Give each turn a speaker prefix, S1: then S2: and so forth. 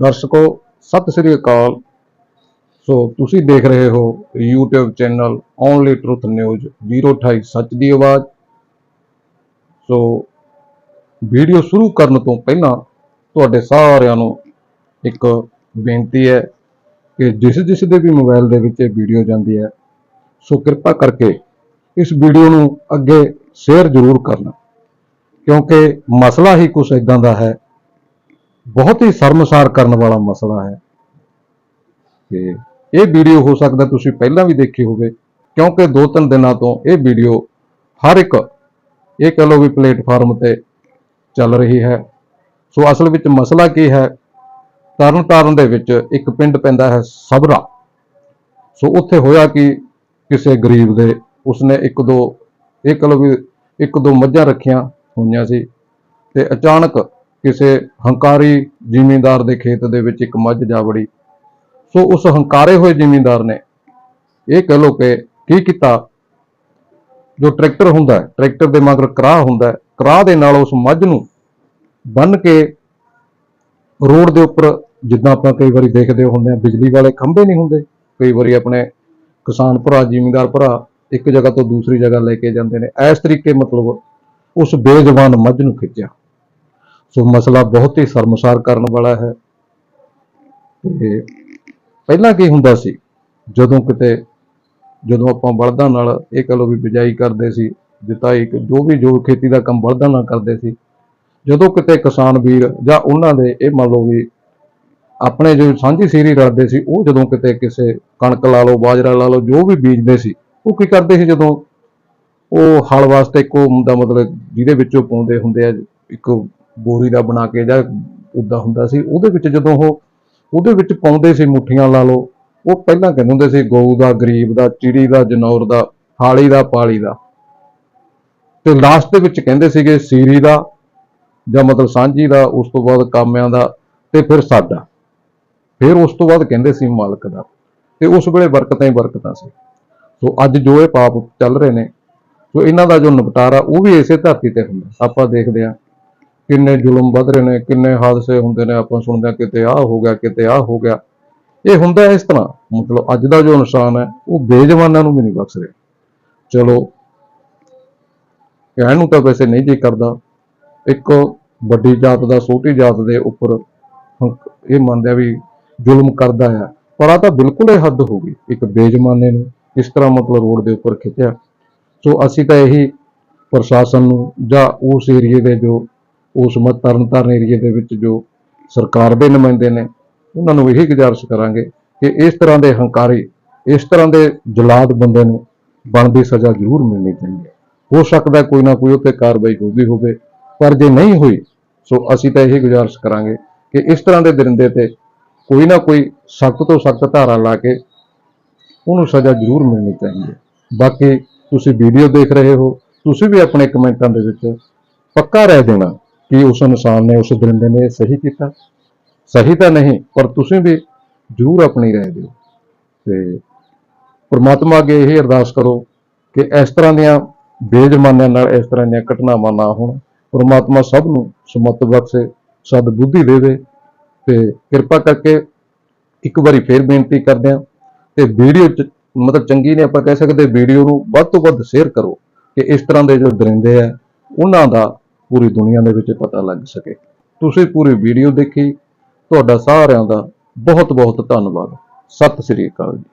S1: ਦਰਸ਼ਕੋ, ਸਤਿ ਸ੍ਰੀ ਅਕਾਲ। ਸੋ, ਤੁਸੀਂ ਦੇਖ ਰਹੇ ਹੋ YouTube channel only truth news 028 ਸੱਚ ਦੀ ਆਵਾਜ਼। ਸੋ ਵੀਡੀਓ ਸ਼ੁਰੂ ਕਰਨ ਤੋਂ ਪਹਿਲਾਂ ਤੁਹਾਡੇ ਸਾਰਿਆਂ ਨੂੰ ਇੱਕ ਬੇਨਤੀ ਹੈ ਕਿ ਜਿਸ ਜਿਸ ਦੇ ਵੀ ਮੋਬਾਈਲ ਦੇ ਵਿੱਚ ਇਹ ਵੀਡੀਓ ਜਾਂਦੀ ਹੈ, ਸੋ ਕਿਰਪਾ ਕਰਕੇ ਇਸ ਵੀਡੀਓ ਨੂੰ ਅੱਗੇ ਸ਼ੇਅਰ ਜ਼ਰੂਰ ਕਰਨਾ। ਕਿਉਂਕਿ ਮਸਲਾ ਹੀ ਕੁਝ ਇਦਾਂ ਦਾ ਹੈ ਬਹੁਤ ਹੀ ਸ਼ਰਮਸਾਰ ਕਰਨ ਵਾਲਾ ਮਸਲਾ ਹੈ। ਕਿ ਇਹ ਵੀਡੀਓ ਹੋ ਸਕਦਾ ਤੁਸੀਂ ਪਹਿਲਾਂ ਵੀ ਦੇਖੀ ਹੋਵੇ, ਕਿਉਂਕਿ ਦੋ ਤਿੰਨ ਦਿਨਾਂ ਤੋਂ ਇਹ ਵੀਡੀਓ ਹਰ ਇੱਕ, ਇਹ ਕਹ ਲਓ ਵੀ ਪਲੇਟਫਾਰਮ ਤੇ ਚੱਲ ਰਹੀ ਹੈ। ਸੋ ਅਸਲ ਵਿੱਚ ਮਸਲਾ ਕੀ ਹੈ ਤਰਨ ਤਾਰਨ ਦੇ ਵਿੱਚ ਇੱਕ ਪਿੰਡ ਪੈਂਦਾ ਹੈ ਸਬਰਾ ਸੋ ਉੱਥੇ ਹੋਇਆ ਕਿ, ਕਿਸੇ ਗਰੀਬ ਦੇ ਉਸਨੇ ਇੱਕ ਦੋ, ਇਹ ਕਹ ਲਓ ਵੀ ਇੱਕ ਦੋ ਮੱਝਾਂ ਰੱਖੀਆਂ ਹੋਈਆਂ ਸੀ ਤੇ ਅਚਾਨਕ ਕਿਸੇ ਹੰਕਾਰੀ ਜ਼ਿਮੀਂਦਾਰ ਦੇ ਖੇਤ ਦੇ ਵਿੱਚ ਇੱਕ ਮੱਝ ਜਾ ਵੜੀ। ਸੋ ਉਸ ਹੰਕਾਰੇ ਹੋਏ ਜ਼ਿਮੀਂਦਾਰ ਨੇ ਇਹ ਕਹਿ ਲੋ ਕਿ ਕੀ ਕੀਤਾ? ਜੋ ਟਰੈਕਟਰ ਹੁੰਦਾ ਟਰੈਕਟਰ ਦੇ ਮਗਰ ਕਰਾਹ ਹੁੰਦਾ ਕਰਾਹ ਦੇ ਨਾਲ ਉਸ ਮੱਝ ਨੂੰ ਬੰਨ ਕੇ ਰੋਡ ਦੇ ਉੱਪਰ ਜਿੱਦਾਂ ਆਪਾਂ ਕਈ ਵਾਰੀ ਦੇਖਦੇ ਹੁੰਦੇ ਆ ਬਿਜਲੀ ਵਾਲੇ ਖੰਭੇ ਨਹੀਂ ਹੁੰਦੇ। ਕਈ ਵਾਰੀ ਆਪਣੇ ਕਿਸਾਨ ਭਰਾ, ਜ਼ਿਮੀਂਦਾਰ ਭਰਾ ਇੱਕ ਜਗ੍ਹਾ ਤੋਂ ਦੂਸਰੀ ਜਗ੍ਹਾ ਲੈ ਕੇ ਜਾਂਦੇ ਨੇ। ਇਸ ਤਰੀਕੇ ਮਤਲਬ ਉਸ ਬੇਜ਼ਬਾਨ ਮੱਝ ਨੂੰ ਖਿੱਚਿਆ। ਸੋ ਮਸਲਾ ਬਹੁਤ ਹੀ ਸ਼ਰਮਸਾਰ ਕਰਨ ਵਾਲਾ ਹੈ। ਤੇ ਪਹਿਲਾਂ ਕੀ ਹੁੰਦਾ ਸੀ? ਜਦੋਂ ਕਿਤੇ, ਜਦੋਂ ਆਪਾਂ ਬਲਦਾਂ ਨਾਲ ਇਹ ਕਹ ਲਓ ਵੀ ਬਿਜਾਈ ਕਰਦੇ ਸੀ, ਜਿਤਾਈ ਜੋ ਵੀ, ਜੋ ਖੇਤੀ ਦਾ ਕੰਮ ਬਲਦਾਂ ਨਾਲ ਕਰਦੇ ਸੀ, ਜਦੋਂ ਕਿਤੇ ਕਿਸਾਨ ਵੀਰ ਜਾਂ ਉਹਨਾਂ ਦੇ ਇਹ ਮੰਨ ਲਓ ਵੀ ਆਪਣੇ ਜੋ ਸਾਂਝੀ ਸੀਰੀ ਰਲਦੇ ਸੀ, ਉਹ ਜਦੋਂ ਕਿਤੇ ਕਿਸੇ ਕਣਕ ਲਾ ਲਓ, ਬਾਜਰਾ ਲਾ ਲਓ, ਜੋ ਵੀ ਬੀਜਦੇ ਸੀ, ਉਹ ਕੀ ਕਰਦੇ ਸੀ ਜਦੋਂ? ਉਹ ਹਲ ਵਾਸਤੇ ਇੱਕੋ ਹੁੰਦਾ ਮਤਲਬ ਜਿਹਦੇ ਵਿੱਚੋਂ ਪਾਉਂਦੇ ਹੁੰਦੇ ਆ, ਇੱਕ ਬੋਰੀ ਦਾ ਬਣਾ ਕੇ ਜਾਂ ਉਦਾਂ ਹੁੰਦਾ ਸੀ, ਉਹਦੇ ਵਿੱਚ ਜਦੋਂ ਉਹ, ਉਹਦੇ ਵਿੱਚ ਪਾਉਂਦੇ ਸੀ ਮੁੱਠੀਆਂ ਲਾ ਲਓ, ਉਹ ਪਹਿਲਾਂ ਕਹਿੰਦੇ ਹੁੰਦੇ ਸੀ ਗਊ ਦਾ, ਗਰੀਬ ਦਾ, ਚਿੜੀ ਦਾ, ਜਨੌਰ ਦਾ, ਹਾਲੀ ਦਾ, ਪਾਲੀ ਦਾ। ਤੇ ਲਾਸਟ ਦੇ ਵਿੱਚ ਕਹਿੰਦੇ ਸੀਗੇ ਸੀਰੀ ਦਾ ਜਾਂ ਮਤਲਬ ਸਾਂਝੀ ਦਾ, ਉਸ ਤੋਂ ਬਾਅਦ ਕਾਮਿਆਂ ਦਾ ਤੇ ਫਿਰ ਸਾਡਾ। ਫਿਰ ਉਸ ਤੋਂ ਬਾਅਦ ਕਹਿੰਦੇ ਸੀ ਮਾਲਕ ਦਾ। ਤੇ ਉਸ ਵੇਲੇ ਬਰਕਤਾਂ ਹੀ ਬਰਕਤਾਂ ਸੀ। ਸੋ ਅੱਜ ਜੋ ਇਹ ਪਾਪ ਚੱਲ ਰਹੇ ਨੇ, ਸੋ ਇਹਨਾਂ ਦਾ ਜੋ ਨਿਪਟਾਰਾ, ਉਹ ਵੀ ਇਸੇ ਧਰਤੀ ਤੇ ਹੁੰਦਾ। ਆਪਾਂ ਦੇਖਦੇ ਹਾਂ ਕਿੰਨੇ ਜ਼ੁਲਮ ਵੱਧ ਰਹੇ ਨੇ, ਕਿੰਨੇ ਹਾਦਸੇ ਹੁੰਦੇ ਨੇ, ਆਪਾਂ ਸੁਣਦੇ ਹਾਂ ਕਿਤੇ ਆਹ ਹੋ ਗਿਆ, ਕਿਤੇ ਆਹ ਹੋ ਗਿਆ। ਇਹ ਹੁੰਦਾ ਇਸ ਤਰ੍ਹਾਂ, ਮਤਲਬ ਅੱਜ ਦਾ ਜੋ ਇਨਸਾਨ ਹੈ, ਉਹ ਬੇਜਵਾਨਾਂ ਨੂੰ ਵੀ ਨਹੀਂ ਬਖਸ਼ ਰਿਹਾ। ਚਲੋ, ਕਹਿਣ ਨੂੰ ਤਾਂ ਵੈਸੇ ਨਹੀਂ ਜੀ ਕਰਦਾ। ਇੱਕ ਵੱਡੀ ਜਾਤ ਦਾ, ਛੋਟੀ ਜਾਤ ਦੇ ਉੱਪਰ ਹੰਕ- ਇਹ ਮੰਨਦਾ ਵੀ ਜ਼ੁਲਮ ਕਰਦਾ ਆ। ਪਰ ਆ ਤਾਂ ਬਿਲਕੁਲ ਇਹ ਹੱਦ ਹੋ ਗਈ, ਇੱਕ ਬੇਜਮਾਨੇ ਨੂੰ ਇਸ ਤਰ੍ਹਾਂ ਮਤਲਬ ਰੋਡ ਦੇ ਉੱਪਰ ਖਿੱਚਿਆ। ਸੋ ਅਸੀਂ ਤਾਂ ਇਹੀ ਪ੍ਰਸ਼ਾਸਨ ਨੂੰ ਜਾਂ ਉਸ ਏਰੀਏ ਦੇ ਜੋ ਉਸ ਮਤ ਤਰਨਤਾਰਨ ਏਰੀਏ ਦੇ ਵਿੱਚ ਜੋ ਸਰਕਾਰ ਦੇ ਨੁਮਾਇੰਦੇ ਨੇ, ਉਹਨਾਂ ਨੂੰ ਇਹੀ ਗੁਜ਼ਾਰਿਸ਼ ਕਰਾਂਗੇ ਕਿ ਇਸ ਤਰ੍ਹਾਂ ਦੇ ਹੰਕਾਰੀ, ਇਸ ਤਰ੍ਹਾਂ ਦੇ ਜਲਾਦ ਬੰਦੇ ਨੂੰ ਬਣਦੀ ਸਜ਼ਾ ਜ਼ਰੂਰ ਮਿਲਣੀ ਚਾਹੀਦੀ ਹੈ। ਹੋ ਸਕਦਾ ਕੋਈ ਨਾ ਕੋਈ ਉੱਤੇ ਕਾਰਵਾਈ ਹੋਗੀ ਹੋਵੇ, ਪਰ ਜੇ ਨਹੀਂ ਹੋਈ, ਸੋ ਅਸੀਂ ਤਾਂ ਇਹੀ ਗੁਜ਼ਾਰਿਸ਼ ਕਰਾਂਗੇ ਕਿ ਇਸ ਤਰ੍ਹਾਂ ਦੇ ਦਰਿੰਦੇ ਤੇ ਕੋਈ ਨਾ ਕੋਈ ਸਖਤ ਤੋਂ ਸਖਤ ਧਾਰਾ ਲਾ ਕੇ ਉਹਨੂੰ ਸਜ਼ਾ ਜ਼ਰੂਰ ਮਿਲਣੀ ਚਾਹੀਦੀ ਹੈ। ਬਾਕੀ ਤੁਸੀਂ ਵੀਡੀਓ ਦੇਖ ਰਹੇ ਹੋ, ਤੁਸੀਂ ਵੀ ਆਪਣੇ ਕਮੈਂਟਾਂ ਦੇ ਵਿੱਚ ਪੱਕਾ ਰਹਿ ਦੇਣਾ। ਕਿ ਉਸ ਇਨਸਾਨ ਨੇ ਉਸ ਦਰਿੰਦੇ ਨੇ ਸਹੀ ਕੀਤਾ? ਸਹੀ ਤਾਂ ਨਹੀਂ, ਪਰ ਤੁਸੀਂ ਵੀ ਜ਼ਰੂਰ ਆਪਣੀ ਰਾਏ ਦਿਓ। ਤੇ ਪ੍ਰਮਾਤਮਾ ਅੱਗੇ ਇਹ ਅਰਦਾਸ ਕਰੋ ਕਿ ਇਸ ਤਰ੍ਹਾਂ ਦੀਆਂ ਬੇਜ਼ਮਾਨਿਆਂ ਨਾਲ ਇਸ ਤਰ੍ਹਾਂ ਦੀਆਂ ਘਟਨਾਵਾਂ ਨਾ ਹੋਣ। ਪ੍ਰਮਾਤਮਾ ਸਭ ਨੂੰ ਸਮਤ ਬਖਸ਼ੇ, ਸਦ ਬੁੱਧੀ ਦੇਵੇ। ਤੇ ਕਿਰਪਾ ਕਰਕੇ ਇੱਕ ਵਾਰੀ ਫੇਰ ਬੇਨਤੀ ਕਰਦੇ ਹਾਂ ਤੇ ਵੀਡੀਓ ਚ ਮਤਲਬ ਚੰਗੀ ਨੇ ਆਪਾਂ ਕਹਿ ਸਕਦੇ, ਵੀਡੀਓ ਨੂੰ ਵੱਧ ਤੋਂ ਵੱਧ ਸ਼ੇਅਰ ਕਰੋ ਕਿ ਇਸ ਤਰ੍ਹਾਂ ਦੇ ਜੋ ਦਰਿੰਦੇ ਆ, ਉਹਨਾਂ ਦਾ ਪੂਰੀ ਦੁਨੀਆ ਦੇ ਵਿੱਚ ਪਤਾ ਲੱਗ ਸਕੇ। ਤੁਸੀਂ ਪੂਰੀ ਵੀਡੀਓ ਦੇਖੀ। ਤੁਹਾਡਾ ਸਾਰਿਆਂ ਦਾ ਬਹੁਤ ਬਹੁਤ ਧੰਨਵਾਦ। ਸਤਿ ਸ੍ਰੀ ਅਕਾਲ ਜੀ।